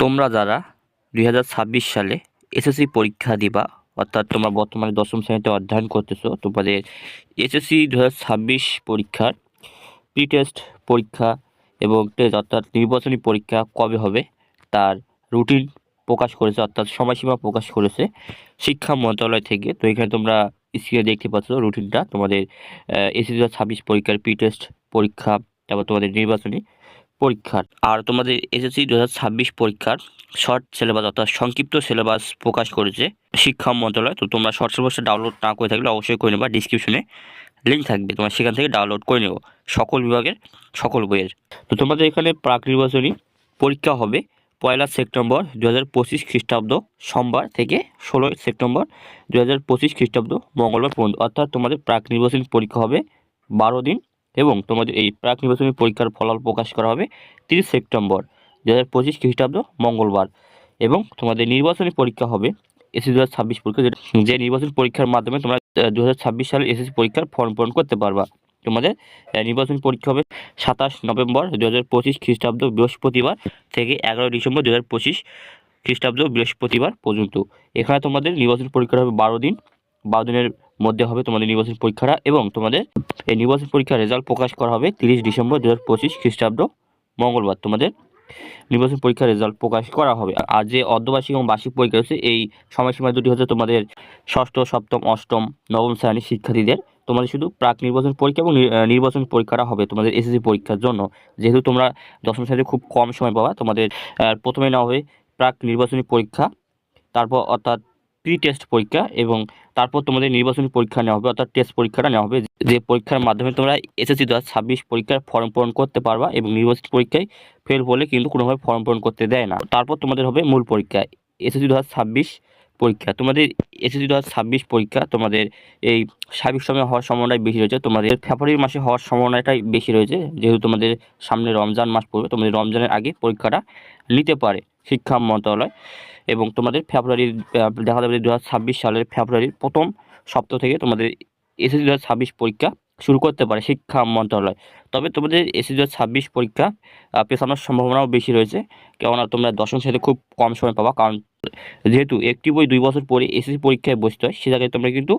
তোমরা যারা দুই হাজার ছাব্বিশ সালে এসএসসি পরীক্ষা দিবা, অর্থাৎ তোমরা বর্তমানে দশম শ্রেণীতে অধ্যয়ন করতেছো তোমাদের এসএসসি দু হাজার ছাব্বিশ পরীক্ষার প্রি টেস্ট পরীক্ষা এবং টেস্ট অর্থাৎ নির্বাচনী পরীক্ষা কবে হবে, তার রুটিন প্রকাশ করেছে, অর্থাৎ সময়সীমা প্রকাশ করেছে শিক্ষা মন্ত্রণালয় থেকে। তো এখানে তোমরা স্ক্রিনে দেখতে পাচ্ছ রুটিনটা তোমাদের এসএসসি দু হাজার ছাব্বিশ পরীক্ষার প্রি টেস্ট পরীক্ষা, তারপর তোমাদের নির্বাচনী পরীক্ষার। আর তোমাদের এসএসসি দু হাজার ছাব্বিশ পরীক্ষার শর্ট সিলেবাস অর্থাৎ সংক্ষিপ্ত সিলেবাস প্রকাশ করেছে শিক্ষা মন্ত্রণালয়। তো তোমরা শর্ট সিলেবাসটা ডাউনলোড না করে থাকলে অবশ্যই করে নেবা। ডিসক্রিপশনে লিঙ্ক থাকবে। তোমরা সেখান থেকে ডাউনলোড করে নেব সকল বিভাগের, সকল বইয়ের। তো তোমাদের এখানে প্রাক নির্বাচনী পরীক্ষা হবে পয়লা সেপ্টেম্বর দু হাজার পঁচিশ খ্রিস্টাব্দ সোমবার থেকে ষোলোই সেপ্টেম্বর দু হাজার পঁচিশ খ্রিস্টাব্দ মঙ্গলবার পর্যন্ত। অর্থাৎ তোমাদের প্রাক নির্বাচনী পরীক্ষা হবে বারো দিন। এবং তোমাদের এই প্রাক নির্বাচনী পরীক্ষার ফলাফল প্রকাশ করা হবে তিরিশ সেপ্টেম্বর দু হাজার পঁচিশ খ্রিস্টাব্দ মঙ্গলবার এবং তোমাদের নির্বাচনী পরীক্ষা হবে এসএসসি দু হাজার ছাব্বিশ পরীক্ষা যে নির্বাচনী পরীক্ষার মাধ্যমে তোমরা দু হাজার ছাব্বিশ সালে এসএসসি পরীক্ষার ফর্ম পূরণ করতে পারবা। তোমাদের নির্বাচনী পরীক্ষা হবে সাতাশ নভেম্বর দু হাজার পঁচিশ খ্রিস্টাব্দ বৃহস্পতিবার থেকে এগারোই ডিসেম্বর দু হাজার পঁচিশ খ্রিস্টাব্দ বৃহস্পতিবার পর্যন্ত। এখানে তোমাদের নির্বাচন পরীক্ষা হবে বারো দিন, বারো দিনের মধ্যে হবে তোমাদের নির্বাচন পরীক্ষাটা এবং তোমাদের এই নির্বাচন পরীক্ষার রেজাল্ট প্রকাশ করা হবে তিরিশ ডিসেম্বর দু হাজার পঁচিশ খ্রিস্টাব্দ মঙ্গলবার। তোমাদের নির্বাচন পরীক্ষার রেজাল্ট প্রকাশ করা হবে। আর যে অর্ধবার্ষিক এবং বার্ষিক পরীক্ষা রয়েছে এই সময়সীমা দুটি হচ্ছে তোমাদের ষষ্ঠ, সপ্তম, অষ্টম, নবম শ্রেণির শিক্ষার্থীদের। তোমাদের শুধু প্রাক নির্বাচন পরীক্ষা এবং নির্বাচন পরীক্ষাটা হবে তোমাদের এসএসসি পরীক্ষার জন্য। যেহেতু তোমরা দশম শ্রেণীতে খুব কম সময় পাবা, তোমাদের প্রথমে নেওয়া হবে প্রাক নির্বাচনী পরীক্ষা। তারপর অর্থাৎ প্রি টেস্ট পরীক্ষা এবং তারপর তোমাদের নির্বাচনী পরীক্ষা নেওয়া হবে, অর্থাৎ টেস্ট পরীক্ষাটা নেওয়া হবে। যে পরীক্ষার মাধ্যমে তোমরা এসএসসি দু ছাব্বিশ পরীক্ষার ফর্ম পূরণ করতে পারবা এবং নির্বাচনী পরীক্ষায় ফেল হলে কিন্তু কোনোভাবে ফর্ম পূরণ করতে দেয় না। তারপর তোমাদের হবে মূল পরীক্ষা এসএসসি দু ছাব্বিশ পরীক্ষা। তোমাদের এসএসসি দু ছাব্বিশ পরীক্ষা তোমাদের এই স্বাভাবিক সময় হওয়ার সম্ভাবনাই বেশি রয়েছে। তোমাদের ফেব্রুয়ারি মাসে হওয়ার সম্ভাবনাটাই বেশি রয়েছে, যেহেতু তোমাদের সামনে রমজান মাস পড়বে, তোমাদের রমজানের আগে পরীক্ষাটা নিতে পারে শিক্ষা মন্ত্রণালয়। এবং তোমাদের ফেব্রুয়ারির দেখা যাবে দু হাজার ছাব্বিশ সালের ফেব্রুয়ারির প্রথম সপ্তাহ থেকে তোমাদের এসএসসি দু হাজার ছাব্বিশ পরীক্ষা শুরু করতে পারে শিক্ষা মন্ত্রণালয়। তবে তোমাদের এসএসসি দু ছাব্বিশ পরীক্ষা পেছানোর সম্ভাবনাও বেশি রয়েছে। কেননা তোমরা দশম শ্রেণীতে খুব কম সময় পাবা, কারণ যেহেতু একটি বই দুই বছর পরে এসএসসি পরীক্ষায় বসতে হয় সে জায়গায় তোমরা কিন্তু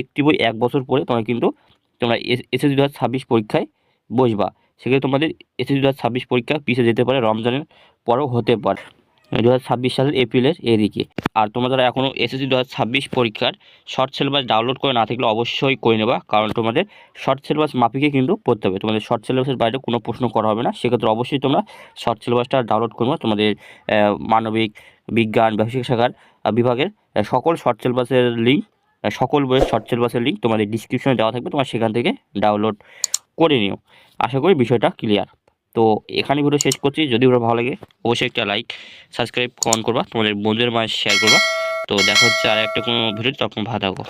একটি বই এক বছর পরে তোমরা কিন্তু, তোমরা এসএসসি দু হাজার ছাব্বিশ পরীক্ষায় বসবা। সেক্ষেত্রে তোমাদের এসএসসি দু ছাব্বিশ পরীক্ষা পিছিয়ে যেতে পারে, রমজানের পরেও হতে পারে। দু হাজার ছাব্বিশ সালের এপ্রিলের এদিকে। আর তোমরা যারা এখনও এসএসসি দু হাজার ছাব্বিশ পরীক্ষার শর্ট সিলেবাস ডাউনলোড করে না থাকলে অবশ্যই করে নেবা, কারণ তোমাদের শর্ট সিলেবাস মাফিকে কিন্তু পড়তে হবে। তোমাদের শর্ট সিলেবাসের বাইরে কোনো প্রশ্ন করা হবে না। সেক্ষেত্রে অবশ্যই তোমরা শর্ট সিলেবাসটা ডাউনলোড করবে তোমাদের মানবিক বিজ্ঞান, ব্যবসায়িক শাখার বিভাগের সকল শর্ট সিলেবাসের লিঙ্ক সকল বইয়ের শর্ট সিলেবাসের লিঙ্ক তোমাদের ডিসক্রিপশনে দেওয়া থাকবে। তোমার সেখান থেকে ডাউনলোড করে নিও। আশা করি বিষয়টা ক্লিয়ার তো এখানে ভিডিও শেষ করছি। যদি ভিডিও ভালো লাগে, অবশ্যই একটা লাইক সাবস্ক্রাইব কমেন্ট করবা। তোমাদের বন্ধুদের মাঝে শেয়ার করবা। তো দেখা হচ্ছে আর একটা কোনো ভিডিও তখন ভালো থাকো।